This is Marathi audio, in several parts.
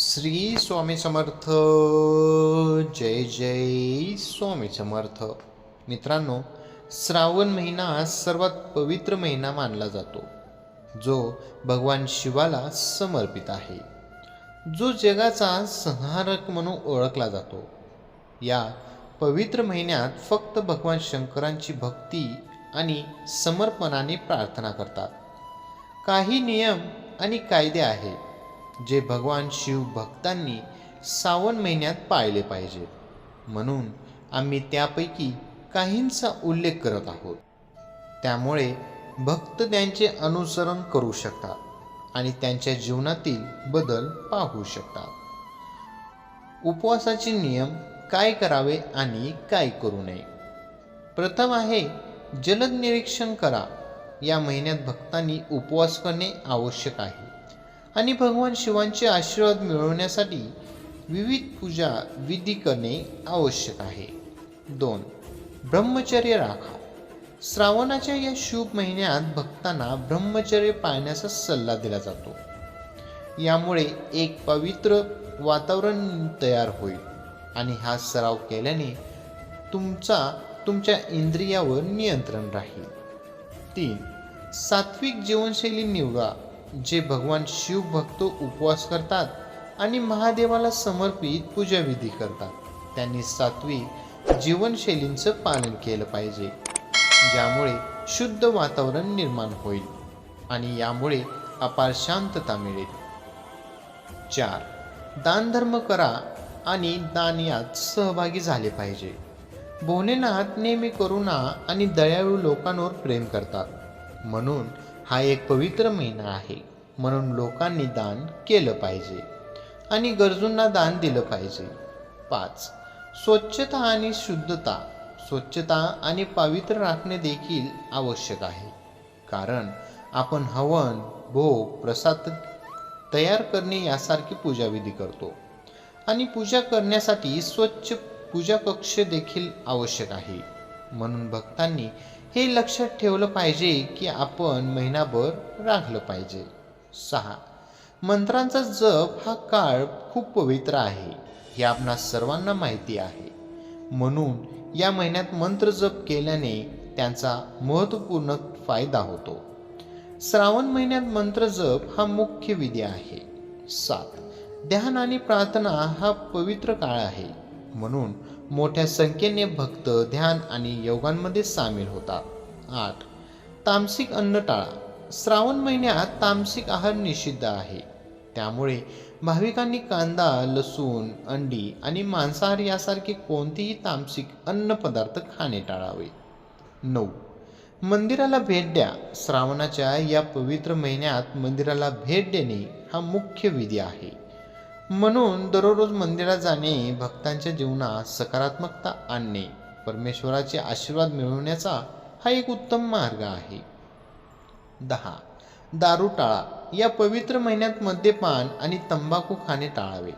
श्री स्वामी समर्थ जय जय स्वामी समर्थ. मित्रांनो श्रावण महिना हा सर्वात पवित्र महिना मानला जातो जो भगवान शिवाला समर्पित आहे. जो जगाचा संहारक म्हणून ओळखला जातो. या पवित्र महिन्यात फक्त भगवान शंकरांची भक्ती आणि समर्पणाने प्रार्थना करतात. काही नियम आणि कायदे आहेत. जे भगवान शिव भक्तांनी श्रावण महिन्यात पाळले पाहिजेत म्हणून आम्ही त्यापैकी काहींचा उल्लेख करत आहोत. त्यामुळे भक्त त्यांचे अनुसरण करू शकतात आणि त्यांच्या जीवनातील बदल पाहू शकतात. उपवासाचे नियम काय करावे आणि काय करू नये? प्रथम आहे जलद निरीक्षण करा. या महिन्यात भक्तांनी उपवास करणे आवश्यक आहे. आणि भगवान शिवांचे आशीर्वाद मिळवण्यासाठी विविध पूजा विधी करणे आवश्यक आहे. दोन ब्रह्मचर्य राखा. श्रावणाच्या या शुभ महिन्यात भक्तांना ब्रह्मचर्य पाळण्याचा सल्ला दिला जातो. यामुळे एक पवित्र वातावरण तयार होईल आणि हा सराव केल्याने तुमचा तुमच्या इंद्रियावर नियंत्रण राहील. तीन सात्विक जीवनशैली निवडा. जे भगवान शिव भक्त उपवास करतात आणि महादेवाला समर्पित पूजाविधी करतात. त्यांनी सात्विक जीवनशैलींचं पालन केलं पाहिजे. ज्यामुळे शुद्ध वातावरण निर्माण होईल आणि यामुळे अपार शांतता मिळेल. चार. दानधर्म करा आणि दान यात सहभागी झाले पाहिजे. भोलेनाथ नेहमी करुणा आणि दयाळू लोकांवर प्रेम करतात. म्हणून हा एक पवित्र महिना आहे. म्हणून लोकांनी दान केलं पाहिजे आणि गरजूंना दान दिलं पाहिजे. पाच स्वच्छता आणि शुद्धता. स्वच्छता आणि पवित्र राखणे देखील आवश्यक आहे. कारण आपण हवन भोग प्रसाद तयार करणे यासारखी पूजाविधी करतो. आणि पूजा करण्यासाठी स्वच्छ पूजा कक्ष देखील आवश्यक आहे. म्हणून भक्तांनी हे लक्षात ठेवलं पाहिजे की आपण महिनाभर राखलं पाहिजे. सहा. मंत्रांचा जप हा काळ खूप पवित्र आहे. हे आपणा सर्वांना माहिती आहे. म्हणून या महिन्यात मंत्र जप केल्याने त्यांचा महत्त्वपूर्ण फायदा होतो. श्रावण महिन्यात मंत्र जप हा मुख्य विधी आहे. सात. ध्यान आणि प्रार्थना हा पवित्र काळ आहे. म्हणून मोठ्या संख्येने भक्त ध्यान आणि योगांमध्ये सामील होतात आठ. तामसिक अन्न टाळा श्रावण महिन्यात तामसिक आहार निषिद्ध आहे. त्यामुळे भाविकांनी कांदा लसूण अंडी आणि मांसाहार यासारखे कोणतेही तामसिक अन्नपदार्थ खाणे टाळावे. नऊ. मंदिराला भेट द्या. श्रावणाच्या या पवित्र महिन्यात मंदिराला भेट देणे हा मुख्य विधी आहे. म्हणून दररोज मंदिरात जाणे भक्तांच्या जीवनात सकारात्मकता आणणे परमेश्वराचे आशीर्वाद मिळवण्याचा हा एक उत्तम मार्ग आहे. दहा. दारू टाळा. या पवित्र महिन्यात मद्यपान आणि तंबाखू खाणे टाळावे.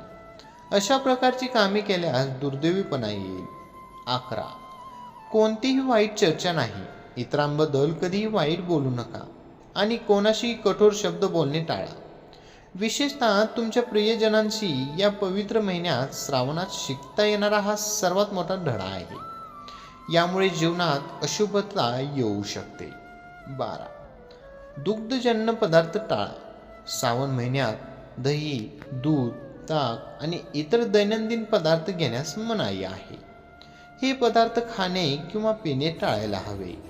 अशा प्रकारची कामे केल्यास दुर्दैवीपणा येईल. अकरा. कोणतीही वाईट चर्चा नाही. इतरांबद्दल कधीही वाईट बोलू नका आणि कोणाशी कठोर शब्द बोलणे टाळा. विशेषतः तुमच्या प्रियजनांशी या पवित्र महिन्यात श्रावणात शिकता येणारा हा सर्वात मोठा धडा आहे. यामुळे जीवनात अशुभता येऊ शकते. बारा. दुग्धजन्य पदार्थ टाळा. श्रावण महिन्यात दही दूध ताक आणि इतर दैनंदिन पदार्थ घेण्यास मनाई आहे. हे पदार्थ खाणे किंवा पिणे टाळायला हवे.